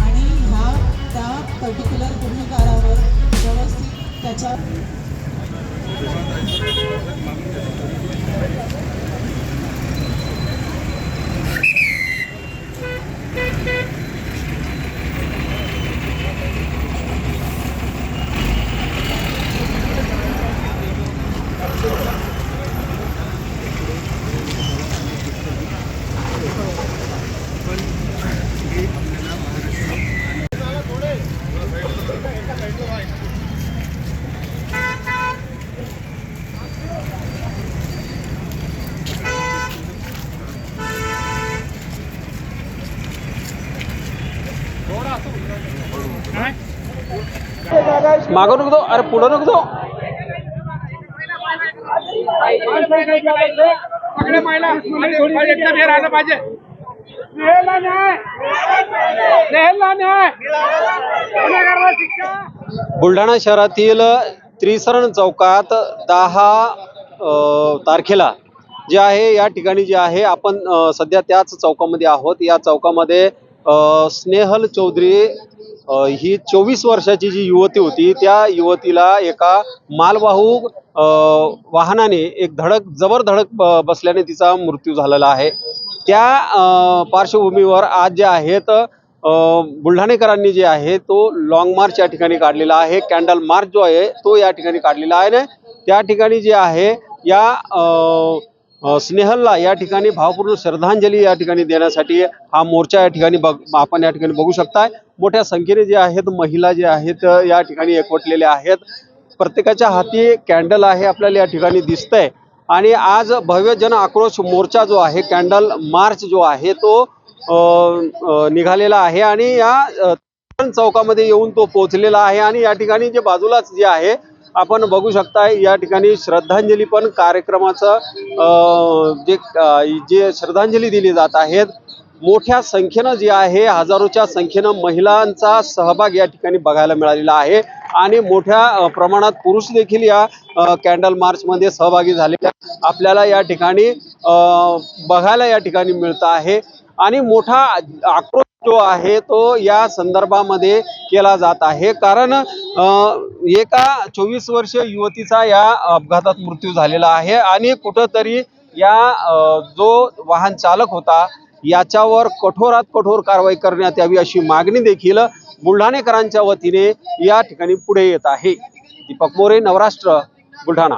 आणि ह्या त्या पर्टिक्युलर गुन्हेगारावर व्यवस्थित त्याच्या मागं नको जाऊ. अरे पुढं नको जाऊ. बुलढाणा शहरातील त्रिसरण चौकात दहा तारखेला जे आहे या ठिकाणी जे आहे आपण सध्या त्याच चौकामध्ये आहोत या चौकामध्ये स्नेहल चौधरी ही चोवीस वर्षाची जी युवती होती त्या युवतीला एका मालवाहू अ, वाहनाने एक धडक जबर धडक बसल्याने तिचा मृत्यू झालेला आहे. त्या अ, पार्श्वभूमीवर आज जे आहेत अ, बुलढाणेकरांनी जे आहे तो लॉंग मार्च या ठिकाणी काढलेला आहे. कॅन्डल मार्च जो आहे तो या ठिकाणी काढलेला आहे. ना त्या ठिकाणी जे आहे या स्नेहलला या ठिकाणी भावपूर्ण श्रद्धांजली या ठिकाणी देण्यासाठी हा मोर्चा या ठिकाणी बघ आपण या ठिकाणी बघू शकताय. मोठ्या संख्येने जे आहेत महिला जे आहेत या ठिकाणी एकवटलेल्या आहेत. प्रत्येकाच्या हाती कॅन्डल आहे आपल्याला या ठिकाणी दिसतंय. आणि आज भव्य जन आक्रोश मोर्चा जो आहे कॅन्डल मार्च जो आहे तो अ, निघालेला आहे. आणि या चौकामध्ये येऊन तो पोहोचलेला आहे. आणि या ठिकाणी जे बाजूलाच जे आहे आपण बघू शकताय या ठिकाणी श्रद्धांजली पण कार्यक्रमाचं अ, जे जे श्रद्धांजली दिली जात आहेत मोठ्या संख्येनं जे आहे हजारोच्या संख्येनं महिलांचा सहभाग या ठिकाणी बघायला मिळालेला आहे. आणि मोठ्या प्रमाणात पुरुष देखील या कॅन्डल मार्चमध्ये सहभागी झालेल्या आपल्याला या ठिकाणी अ, बघायला या ठिकाणी मिळत आहे. आणि मोठा आक्रोश जो आहे तो या संदर्भामध्ये केला जात आहे. कारण एका चोवीस वर्ष युवतीचा या अपघातात मृत्यू झालेला आहे आणि कुठंतरी या जो वाहन चालक होता याच्यावर कठोरात कठोर कारवाई करण्यात यावी अशी मागणी देखील बुलढाणेकरांच्या वतीने या ठिकाणी पुढे येत आहे. दीपक मोरे नवराष्ट्र बुलढाणा.